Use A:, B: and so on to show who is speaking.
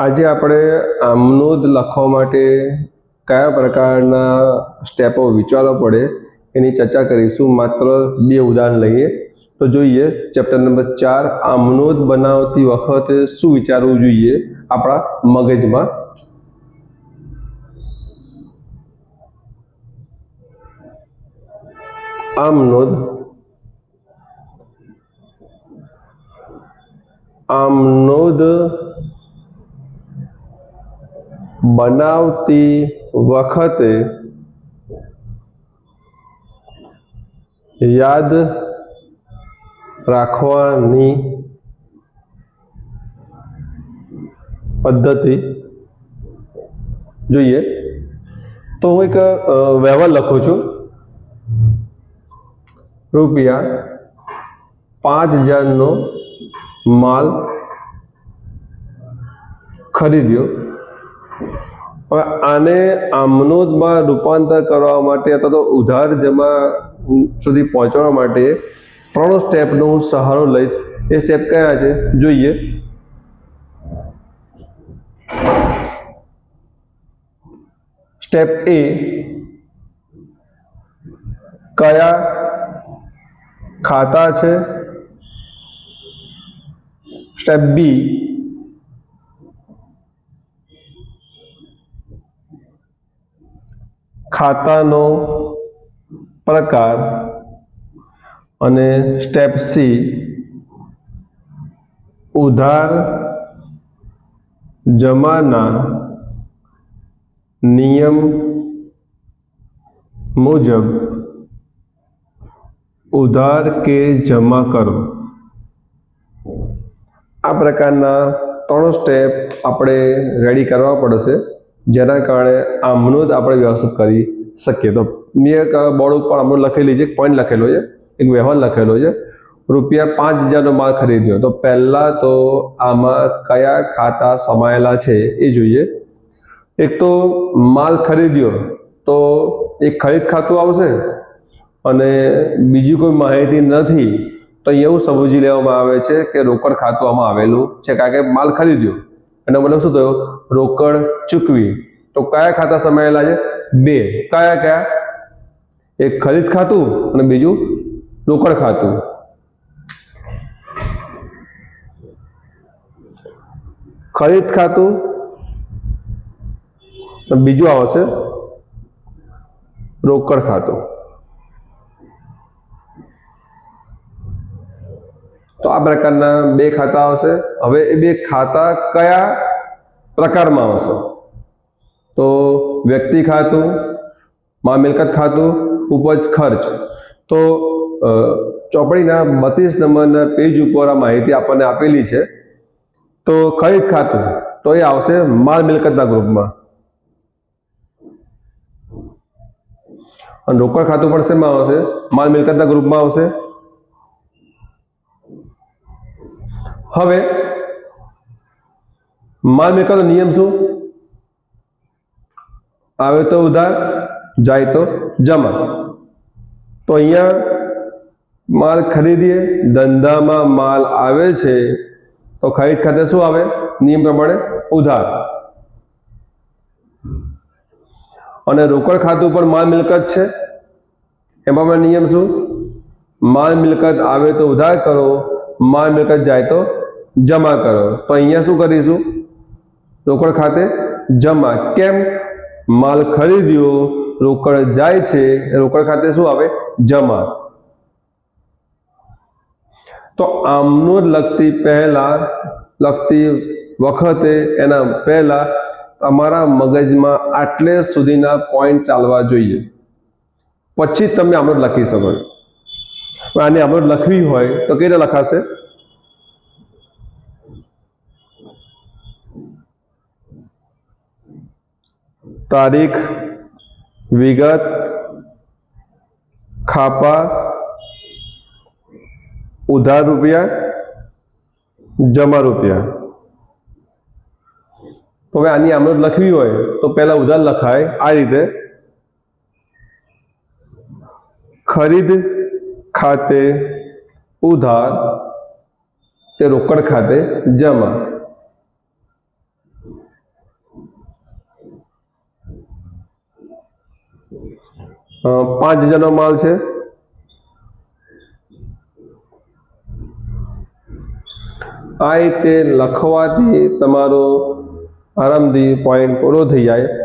A: આજે આપણે આમનોદ લખવા માટે કયા પ્રકારના સ્ટેપો વિચારવા પડે એની ચર્ચા કરીશું. માત્ર બે ઉદાહરણ લઈએ. તો જોઈએ, ચેપ્ટર નંબર ચાર આમનોદ બનાવતી વખતે શું વિચારવું જોઈએ આપણા મગજમાં? આમનોદ આમનોદ બનાવતી વખતે યાદ રાખવાની પદ્ધતિ જોઈએ. તો હું એક વ્યવહાર લખું છું. રૂપિયા પાંચ હજારનો માલ ખરીદ્યો. હવે આને આમનોદમાં રૂપાંતર કરવા માટે અથવા તો ઉધાર જમા સુધી પહોંચવા માટે ત્રણ સ્ટેપનો હું સહારો લઈશ. એ સ્ટેપ કયા છે? જોઈએ. Step A. કયા ખાતા છે? Step B. ખાતાનો પ્રકાર અને સ્ટેપ સી, ઉધાર, જમાના, નિયમ મુજબ ઉધાર કે જમા કરો. આ પ્રકારના ત્રણ સ્ટેપ આપણે રેડી કરવા પડશે. જેના કારણે આમનું જ આપણે વ્યવસ્થિત કરી શકીએ. તો મેં બોર્ડ ઉપર આમનું લખેલી છે, એક પોઈન્ટ લખેલો છે, એક વ્યવહાર લખેલો છે. રૂપિયા પાંચ હજારનો માલ ખરીદ્યો. તો પહેલાં તો આમાં કયા ખાતા સમાયેલા છે એ જોઈએ. એક તો માલ ખરીદ્યો તો એક ખરીદ ખાતું આવશે અને બીજી કોઈ માહિતી નથી, તો એવું સમજી લેવામાં આવે છે કે રોકડ ખાતું આમાં આવેલું છે. કારણ કે માલ ખરીદ્યો. એનો મતલબ શું થયો? રોકડ ચૂકવી. તો કયા ખાતા સમાયેલા છે? બે. કયા કયા? એક ખરીદ ખાતું અને બીજું રોકડ ખાતું. ખરીદ ખાતું બીજું આવશે રોકડ ખાતું. તો આ પ્રકારના બે ખાતા આવશે. હવે એ બે ખાતા કયા પ્રકારમાં આવશે? તો વ્યક્તિ ખાતું, માં મિલકત ખાતું, ઉપજ ખર્ચ. તો ચોપડીના બત્રીસ નંબરના પેજ ઉપર આ માહિતી આપણને આપેલી છે. તો ખરીદ ખાતું, તો એ આવશે માલ મિલકતના ગ્રુપમાં. અને રોકડ ખાતું પણ શેમાં આવશે? માલ મિલકતના ગ્રુપમાં આવશે. હવે માલ મિલકતનો નિયમ શું? આવે તો ઉધાર, જાય તો જમા. તો અહીંયા માલ ખરીદીએ, ધંધામાં માલ આવે છે, તો ખરીદ ખાતે શું આવે? નિયમ પ્રમાણે ઉધાર. અને રોકડ ખાતું પણ માલ મિલકત છે. એમાં પણ નિયમ શું? માલ મિલકત આવે તો ઉધાર કરો, માલ મિલકત જાય તો જમા કરો. તો અહીંયા શું કરીશું? રોકડ ખાતે જમા. કેમ? માલ ખરીદ્યો, રોકડ જાય છે. રોકડ ખાતે શું આવે? જમા. તો આમનો જ લગતી પહેલા, લગતી વખતે એના પહેલા તમારા મગજમાં આટલે સુધીના પોઈન્ટ ચાલવા જોઈએ. પછી તમે આમનો લખી શકો આને આમનો લખવી હોય તો કઈ રીતે લખાશે? તારીખ વિગત ખાપા ઉધાર રૂપિયા જમા રૂપિયા તો હવે આની આમનો લખવી હોય તો પહેલા ઉધાર લખાય આ રીતે ખરીદ ખાતે ઉધાર તે રોકડ ખાતે જમા પાંચ હજારનો માલ છે. આ રીતે લખવાથી તમારો આરામથી પોઈન્ટ પૂરો થઈ જાય.